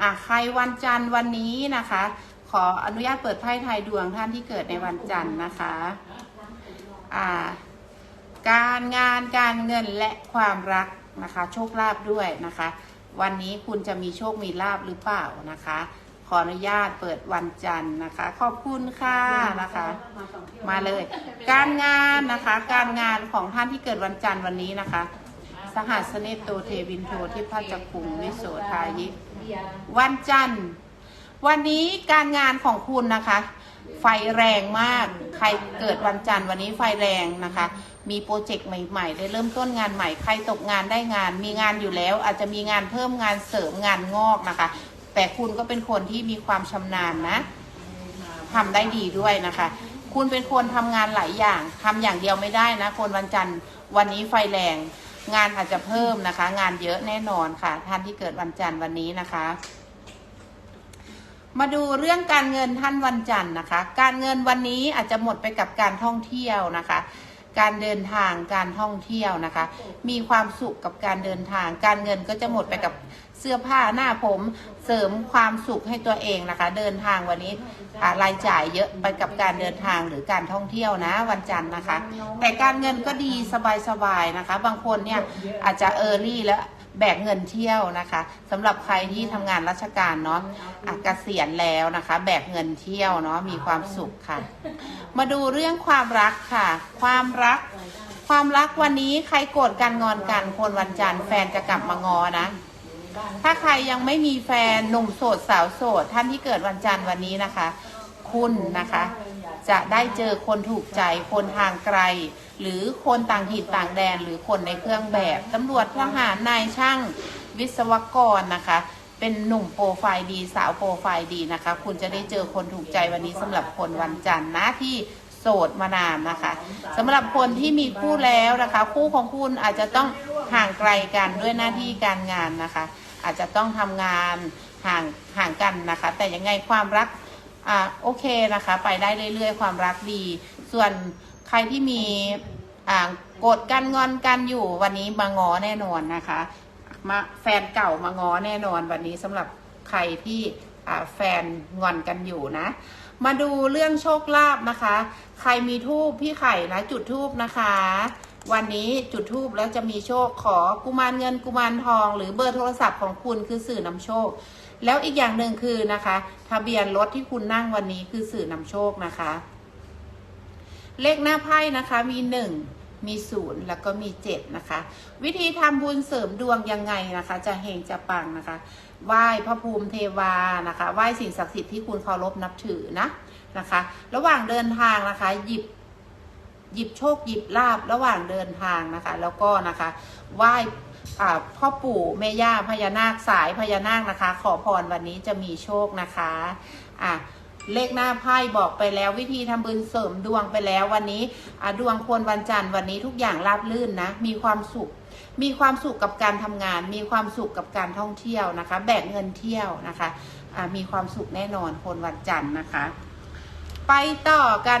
อะใครวันจันทร์วันนี้นะคะ ขออนุญาตเปิดไพ่ไทยดวงท่านที่เกิดในวันจันทร์นะคะอ่าการงานการเงินและความรักนะคะ โชคลาภด้วยนะคะ วันนี้คุณจะมีโชคมีลาบหรือเปล่านะคะ ขออนุญาตเปิดวันจันทร์นะคะ ขอบคุณค่ะนะคะ มาเลย การงานนะคะ การงานของท่านที่เกิดวันจันทร์วันนี้นะคะ สหัสเนตโตเทวินโทที่พระจักคุงวิโสทายิ วันจันทร์ วันนี้การงานของคุณนะคะ ไฟแรงมาก ใครเกิดวันจันทร์วันนี้ไฟแรงนะคะ มีโปรเจกต์ใหม่ๆ ได้เริ่มต้นงานใหม่ ใครตกงานได้งาน มีงานอยู่แล้ว อาจจะมีงานเพิ่มงานเสริมงานงอกนะคะ แต่คุณก็เป็นคนที่มีความชำนาญนะทำได้ดีด้วยนะคะ คุณเป็นคนทำงานหลายอย่างทำอย่างเดียวไม่ได้นะ คนวันจันทร์วันนี้ไฟแรง งานอาจจะเพิ่มนะคะ งานเยอะแน่นอนค่ะ ท่านที่เกิดวันจันทร์วันนี้นะคะ มาดูเรื่องการเงินท่านวันจันทร์นะคะ การเงินวันนี้อาจจะหมดไปกับการท่องเที่ยวนะคะ การเดินทางการท่องเที่ยวนะคะ มีความสุขกับการเดินทาง การเงินก็จะหมดไปกับ เสื้อผ้าหน้าผมเสริมความสุขให้ตัวเองนะคะ เดินทางวันนี้รายจ่ายเยอะไปกับการเดินทางหรือการท่องเที่ยวนะ วันจันทร์นะคะ แต่การเงินก็ดีสบายๆนะคะ บางคนเนี่ยอาจจะเออร์ลี่แล้วแบกเงินเที่ยวนะคะสำหรับใครที่ทำงานราชการเนาะอะเกษียณแล้วนะคะ แบกเงินเที่ยวเนาะมีความสุขค่ะ มาดูเรื่องความรักค่ะ ความรัก ความรักวันนี้ใครโกรธกันงอนกันคนวันจันทร์แฟนจะกลับมางอนะ ถ้าใครยังไม่มีแฟนหนุ่มโสดสาวโสด ท่านที่เกิดวันจันทร์วันนี้นะคะ คุณนะคะ จะได้เจอคนถูกใจคนทางไกล หรือคนต่างถิ่นต่างแดน หรือคนในเครื่องแบบตำรวจทหารนายช่างวิศวกรนะคะ เป็นหนุ่มโปรไฟล์ดีสาวโปรไฟล์ดีนะคะ คุณจะได้เจอคนถูกใจวันนี้สำหรับคนวันจันทร์นะที่โสดมานานนะคะสำหรับคนที่มีคู่แล้วนะคะ คู่ของคุณอาจจะต้องห่างไกลกันด้วยหน้าที่การงานนะคะ อาจจะต้องทำงานห่างห่างกันนะคะ แต่ยังไงความรักอ่าโอเคนะคะ ไปได้เรื่อยๆ ความรักดี ส่วนใครที่มีอ่าโกรธกันงอนกันอยู่วันนี้มางอแน่นอนนะคะมาแฟนเก่ามางอแน่นอนวันนี้สำหรับใครที่อ่าแฟนงอนกันอยู่นะ มาดูเรื่องโชคลาภนะคะ ใครมีทูบพี่ไข่นะจุดทูบนะคะ วันนี้จุดทูบแล้วจะมีโชคขอกุมารเงินกุมารทอง หรือเบอร์โทรศัพท์ของคุณคือสื่อนำโชค แล้วอีกอย่างหนึ่งคือนะคะ ทะเบียนรถที่คุณนั่งวันนี้คือสื่อนำโชคนะคะ เลขหน้าไพ่นะคะมีหนึ่งมีศูนย์แล้วก็มีเจ็ดนะคะ วิธีทำบุญเสริมดวงยังไงนะคะ จะเฮงจะปังนะคะไหว้พระภูมิเทวานะคะไหว้สิ่งศักดิ์สิทธิ์ที่คุณเคารพนับถือนะนะคะ ระหว่างเดินทางนะคะ หยิบ หยิบโชคหยิบลาบระหว่างเดินทางนะคะ แล้วก็นะคะไหว้พ่อปู่แม่ย่าพญานาคสายพญานาคนะคะ ขอพรวันนี้จะมีโชคนะคะอะเลขหน้าไพ่บอกไปแล้ววิธีทำบุญเสริมดวงไปแล้ววันนี้ดวงคนวันจันทร์วันนี้ทุกอย่างราบลื่นนะ มีความสุข มีความสุขกับการทำงาน มีความสุขกับการท่องเที่ยวนะคะ แบกเงินเที่ยวนะคะะมีความสุขแน่นอนคนวันจันทร์นะคะ ไปต่อกัน